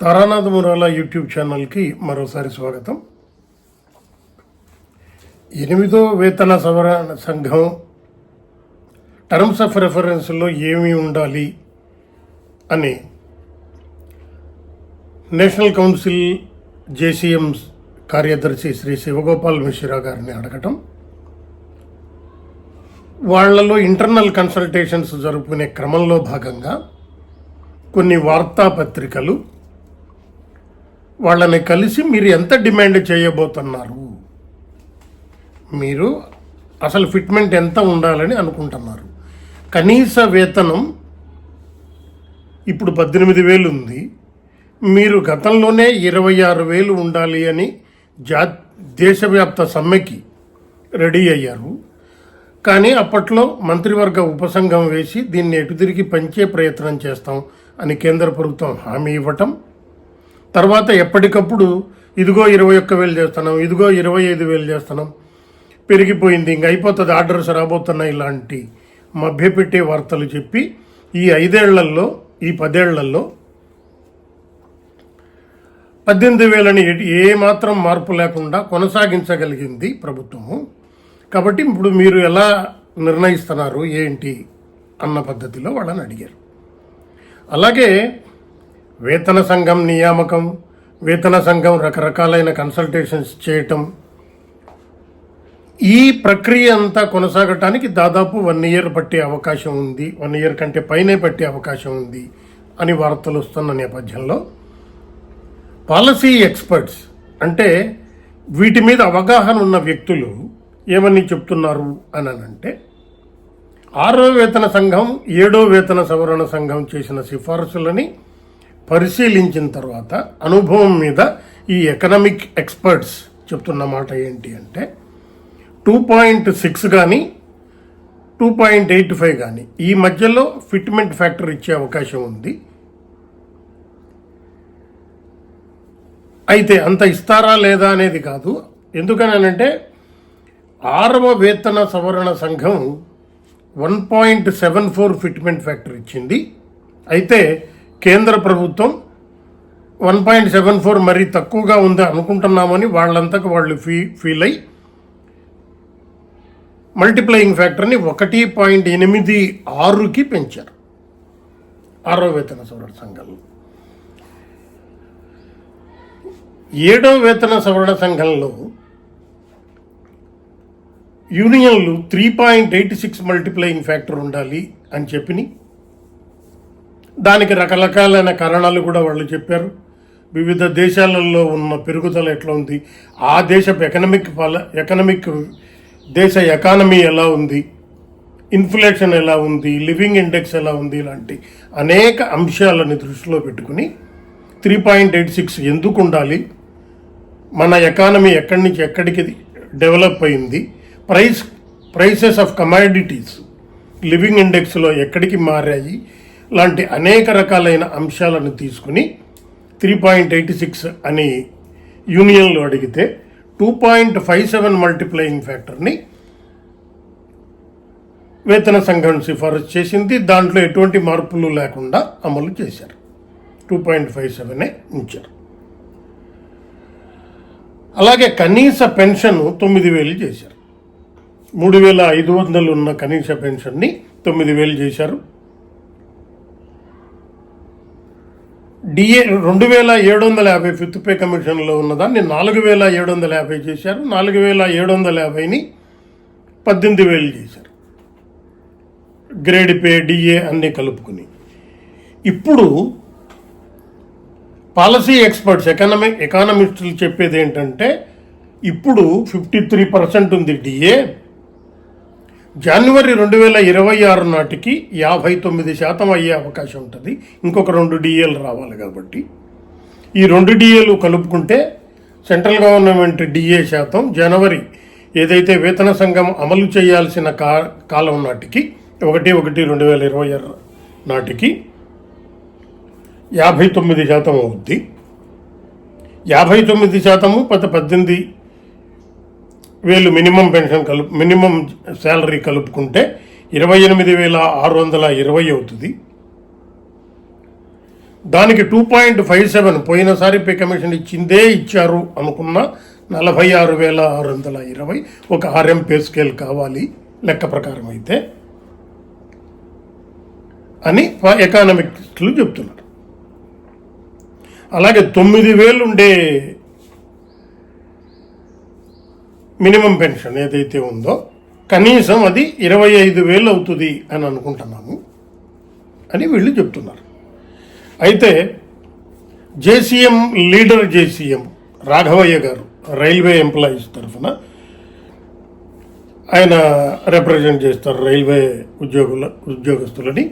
Taranath Murala YouTube ఛానల్కి మరోసారి స్వాగతం. ఎనిమిదో వేతన సవరణ సంఘం టర్మ్స్ ఆఫ్ రెఫరెన్స్లో ఏమి ఉండాలి అని నేషనల్ కౌన్సిల్ జేసీఎం కార్యదర్శి శ్రీ శివగోపాల్ మిశ్రా గారిని అడగటం. వాళ్ళలో ఇంటర్నల్ కన్సల్టేషన్స్ జరుపుకునే క్రమంలో భాగంగా కొన్ని వార్తాపత్రికలు వాళ్ళని కలిసి మీరు ఎంత డిమాండ్ చేయబోతున్నారు? మీరు అసలు ఫిట్మెంట్ ఎంత ఉండాలని అనుకుంటున్నారు? కనీస వేతనం ఇప్పుడు పద్దెనిమిది వేలు ఉంది. మీరు గతంలోనే ఇరవై ఆరు వేలు ఉండాలి అని జా దేశవ్యాప్త సమ్మెకి రెడీ అయ్యారు. కానీ అప్పట్లో మంత్రివర్గ ఉపసంఘం వేసి దీన్ని ఎటు తిరిగి పంచే ప్రయత్నం చేస్తాం అని కేంద్ర ప్రభుత్వం హామీ ఇవ్వటం తర్వాత ఎప్పటికప్పుడు ఇదిగో ఇరవై ఒక్క వేలు చేస్తున్నాం ఇదిగో ఇరవై ఐదు వేలు చేస్తున్నాం. పెరిగిపోయింది ఇంక అయిపోతుంది ఆర్డర్స్ రాబోతున్నాయి ఇలాంటి మభ్యపెట్టే వార్తలు చెప్పి ఈ ఐదేళ్ళలో ఈ పదేళ్ళలో పద్దెనిమిది వేలని ఏమాత్రం మార్పు లేకుండా కొనసాగించగలిగింది ప్రభుత్వము. కాబట్టి ఇప్పుడు మీరు ఎలా నిర్ణయిస్తున్నారు ఏంటి అన్న పద్ధతిలో వాళ్ళని అడిగారు. అలాగే వేతన సంఘం నియామకం వేతన సంఘం రకరకాలైన కన్సల్టేషన్స్ చేయటం. ఈ ప్రక్రియ అంతా కొనసాగటానికి దాదాపు వన్ ఇయర్ పట్టే అవకాశం ఉంది. వన్ ఇయర్ కంటే పైనే పట్టే అవకాశం ఉంది అని వార్తలు వస్తున్న నేపథ్యంలో పాలసీ ఎక్స్పర్ట్స్ అంటే వీటి మీద అవగాహన ఉన్న వ్యక్తులు ఏమని చెప్తున్నారు అని అంటే ఆరో వేతన సంఘం ఏడో వేతన సవరణ సంఘం చేసిన సిఫార్సులని పరిశీలించిన తర్వాత అనుభవం మీద ఈ ఎకనామిక్ ఎక్స్పర్ట్స్ చెప్తున్న మాట ఏంటి అంటే టూ పాయింట్ సిక్స్ కానీ టూ పాయింట్ ఎయిట్ ఫైవ్ కానీ ఈ మధ్యలో ఫిట్మెంట్ ఫ్యాక్టర్ ఇచ్చే అవకాశం ఉంది. అయితే అంత ఇస్తారా లేదా అనేది కాదు. ఎందుకనంటే ఆరవ వేతన సవరణ సంఘం one point seven four fitment factor ఇచ్చింది. అయితే కేంద్ర ప్రభుత్వం వన్ పాయింట్ సెవెన్ ఫోర్ మరీ తక్కువగా ఉంది అనుకుంటున్నామని వాళ్ళంతకు వాళ్ళు ఫీ ఫీల్ అయి మల్టిప్లయింగ్ ఫ్యాక్టర్ని ఒకటి పాయింట్ ఎనిమిది ఆరుకి పెంచారు. ఆరో వేతన సవరణ సంఘంలో. ఏడో వేతన సవరణ సంఘంలో యూనియన్లు three point eight six multiplying factor ఉండాలి అని చెప్పిని దానికి రకరకాలైన కారణాలు కూడా వాళ్ళు చెప్పారు. వివిధ దేశాలలో ఉన్న పెరుగుదల ఎట్లా ఉంది? ఆ దేశపు ఎకనమిక్ ఫల ఎకనమిక్ దేశ ఎకానమీ ఎలా ఉంది? ఇన్ఫ్లేషన్ ఎలా ఉంది? లివింగ్ ఇండెక్స్ ఎలా ఉంది? ఇలాంటి అనేక అంశాలను దృష్టిలో పెట్టుకుని త్రీ పాయింట్ ఎయిట్ సిక్స్ ఎందుకు ఉండాలి? మన ఎకానమీ ఎక్కడి నుంచి ఎక్కడికి డెవలప్ అయింది? Price prices of commodities living ఇండెక్స్లో ఎక్కడికి మారాయి? లాంటి అనేక రకాలైన అంశాలను తీసుకుని త్రీ పాయింట్ ఎయిటీ సిక్స్ అని యూనియన్లు అడిగితే two point five seven multiplying ఫ్యాక్టర్ని వేతన సంఘం సిఫారసు చేసింది. దాంట్లో ఎటువంటి మార్పులు లేకుండా అమలు చేశారు. టూ పాయింట్ ఫైవ్ సెవెనే ఉంచారు. అలాగే కనీస పెన్షన్ తొమ్మిది వేలు చేశారు. మూడు వేల ఐదు వందలు ఉన్న కనీస పెన్షన్ని తొమ్మిది వేలు చేశారు. డిఏ రెండు వేల ఏడు వందల యాభై ఫిఫ్త్ పే కమిషన్లో ఉన్నదాన్ని నాలుగు వేల ఏడు వందల యాభై చేశారు. నాలుగు వేల ఏడు వందల యాభైని పద్దెనిమిది వేలు చేశారు. గ్రేడ్ పే డిఏ అన్నీ కలుపుకుని. ఇప్పుడు పాలసీ ఎక్స్పర్ట్స్ ఎకనమిక్ ఎకానమిస్టులు చెప్పేది ఏంటంటే ఇప్పుడు ఫిఫ్టీ త్రీ పర్సెంట్ ఉంది డిఏ. జనవరి రెండు వేల ఇరవై ఆరు నాటికి యాభై తొమ్మిది శాతం అయ్యే అవకాశం ఉంటుంది. ఇంకొక రెండు డిఏలు రావాలి కాబట్టి. ఈ రెండు డిఏలు కలుపుకుంటే సెంట్రల్ గవర్నమెంట్ డిఏ శాతం జనవరి ఏదైతే వేతన సంఘం అమలు చేయాల్సిన కా కాలం నాటికి ఒకటి ఒకటి రెండు వేల ఇరవై ఆరు నాటికి యాభై తొమ్మిది శాతం అవుద్ది. యాభై తొమ్మిది శాతము పది పద్దెనిమిది వేలు మినిమం పెన్షన్ కలుపు మినిమం శాలరీ కలుపుకుంటే ఇరవై ఎనిమిది వేల ఆరు వందల ఇరవై అవుతుంది. దానికి టూ పాయింట్ ఫైవ్ సెవెన్ పోయినసారి పే కమిషన్ ఇచ్చిందే ఇచ్చారు అనుకున్న నలభై ఆరు వేల ఆరు వందల ఇరవై ఒక ఆర్ఎం పే స్కేల్ కావాలి లెక్క ప్రకారం అయితే అని ఎకానమిక్స్లు చెప్తున్నారు. అలాగే తొమ్మిది వేలు ఉండే మినిమం పెన్షన్ ఏదైతే ఉందో కనీసం అది ఇరవై ఐదు వేలు అవుతుంది అని అనుకుంటున్నాము అని వీళ్ళు చెప్తున్నారు. అయితే జేసీఎం లీడర్ జేసీఎం రాఘవయ్య గారు రైల్వే ఎంప్లాయీస్ తరఫున ఆయన రిప్రజెంట్ చేస్తారు రైల్వే ఉద్యోగుల ఉద్యోగస్తులని.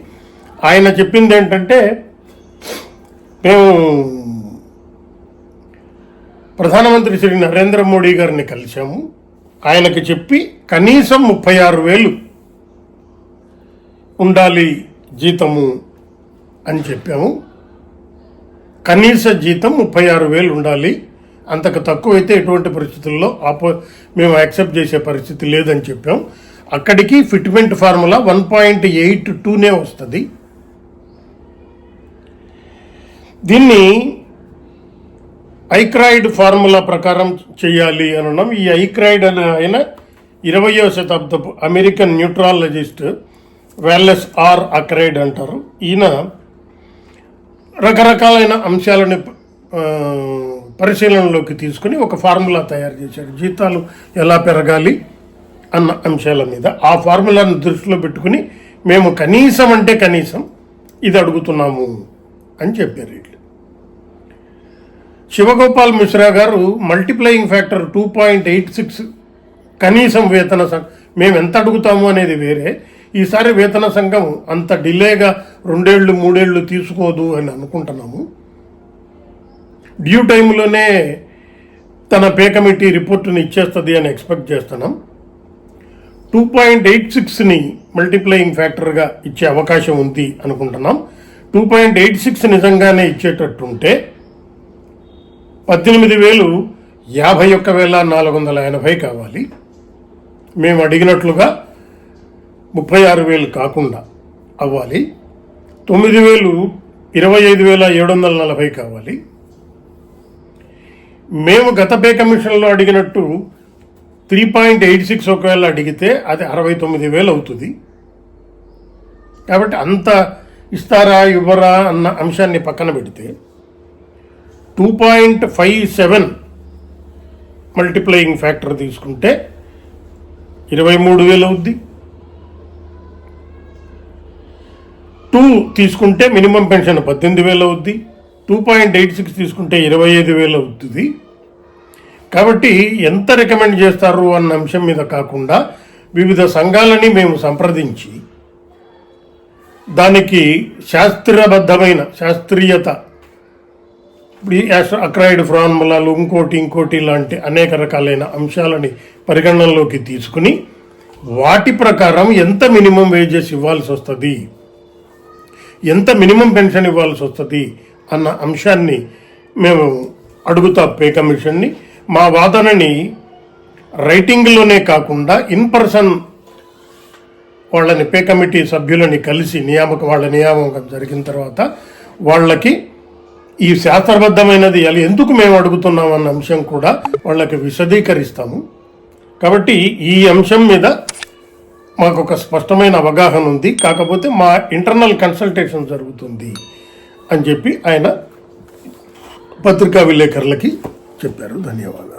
ఆయన చెప్పింది ఏంటంటే మేము ప్రధానమంత్రి శ్రీ నరేంద్ర మోడీ గారిని కలిశాము. ఆయనకి చెప్పి కనీసం ముప్పై ఆరు వేలు ఉండాలి జీతము అని చెప్పాము. కనీస జీతం ముప్పై ఆరు వేలు ఉండాలి. అంతకు తక్కువ అయితే ఎటువంటి పరిస్థితుల్లో ఆపో మేము యాక్సెప్ట్ చేసే పరిస్థితి లేదని చెప్పాం అక్కడికి fitment formula one point eight టూనే వస్తుంది. దీన్ని ఐక్రాయిడ్ ఫార్ములా ప్రకారం చేయాలి అని ఉన్నాం ఈ ఐక్రాయిడ్ అనే ఆయన ఇరవయో శతాబ్దపు అమెరికన్ న్యూట్రాలజిస్ట్ వ్యాలెస్ ఆర్ అక్రైడ్ అంటారు. ఈయన రకరకాలైన అంశాలను పరిశీలనలోకి తీసుకుని ఒక ఫార్ములా తయారు చేశాడు. జీతాలు ఎలా పెరగాలి అన్న అంశాల మీద. ఆ ఫార్ములాను దృష్టిలో పెట్టుకుని మేము కనీసం అంటే కనీసం ఇది అడుగుతున్నాము అని చెప్పారు వీళ్ళు. శివగోపాల్ మిశ్రా గారు multiplying factor two point eight six కనీసం వేతన సంఘం మేము ఎంత అడుగుతాము అనేది వేరే. ఈసారి వేతన సంఘం అంత డిలేగా రెండేళ్ళు మూడేళ్ళు తీసుకోదు అని అనుకుంటున్నాము. డ్యూ టైంలోనే తన పే కమిటీ రిపోర్టుని ఇచ్చేస్తుంది అని ఎక్స్పెక్ట్ చేస్తున్నాం. టూ పాయింట్ ఎయిట్ సిక్స్ని మల్టిప్లయింగ్ ఫ్యాక్టర్గా ఇచ్చే అవకాశం ఉంది అనుకుంటున్నాం. టూ పాయింట్ ఎయిట్ సిక్స్ నిజంగానే ఇచ్చేటట్టుంటే పద్దెనిమిది వేలు యాభై ఒక్క వేల నాలుగు వందల ఎనభై కావాలి. మేము అడిగినట్లుగా ముప్పై ఆరు వేలు కాకుండా అవ్వాలి. తొమ్మిది వేలు ఇరవై ఐదు వేల ఏడు వందల నలభై కావాలి. మేము గత పే కమిషన్లో అడిగినట్టు త్రీ పాయింట్ ఎయిట్ సిక్స్ ఒకవేళ అడిగితే అది అరవై తొమ్మిది వేలు అవుతుంది. కాబట్టి అంత ఇస్తారా ఇవ్వరా అన్న అంశాన్ని పక్కన పెడితే two point five seven multiplying factor తీసుకుంటే ఇరవై మూడు వేలు అవుద్ది. టూ తీసుకుంటే మినిమం పెన్షన్ పద్దెనిమిది వేలు అవుద్ది. టూ పాయింట్ ఎయిట్ సిక్స్ తీసుకుంటే ఇరవై ఐదు వేలు అవుతుంది కాబట్టి ఎంత రికమెండ్ చేస్తారు అన్న అంశం మీద కాకుండా వివిధ సంఘాలని మేము సంప్రదించి దానికి శాస్త్రబద్ధమైన శాస్త్రీయత ఇప్పుడు అక్రాయిడ్ ఫార్ములాలు ఇంకోటి ఇంకోటి లాంటి అనేక రకాలైన అంశాలని పరిగణనలోకి తీసుకుని వాటి ప్రకారం ఎంత మినిమం వేజెస్ ఇవ్వాల్సి వస్తుంది? ఎంత మినిమం పెన్షన్ ఇవ్వాల్సి వస్తుంది? అన్న అంశాన్ని మేము అడుగుతా పే కమిషన్ని. మా వాదనని రైటింగ్లోనే కాకుండా ఇన్ పర్సన్ వాళ్ళని పే కమిటీ సభ్యులని కలిసి నియామక వాళ్ళ నియామకం జరిగిన తర్వాత వాళ్ళకి ఈ శాస్త్రబద్ధమైనది ఎలా ఎందుకు మేము అడుగుతున్నాం అన్న అంశం కూడా వాళ్ళకి విశదీకరిస్తాము. కాబట్టి ఈ అంశం మీద మాకు ఒక స్పష్టమైన అవగాహన ఉంది. కాకపోతే మా ఇంటర్నల్ కన్సల్టేషన్ జరుగుతుంది అని చెప్పి ఆయన పత్రికా విలేకరులకి చెప్పారు. ధన్యవాదాలు.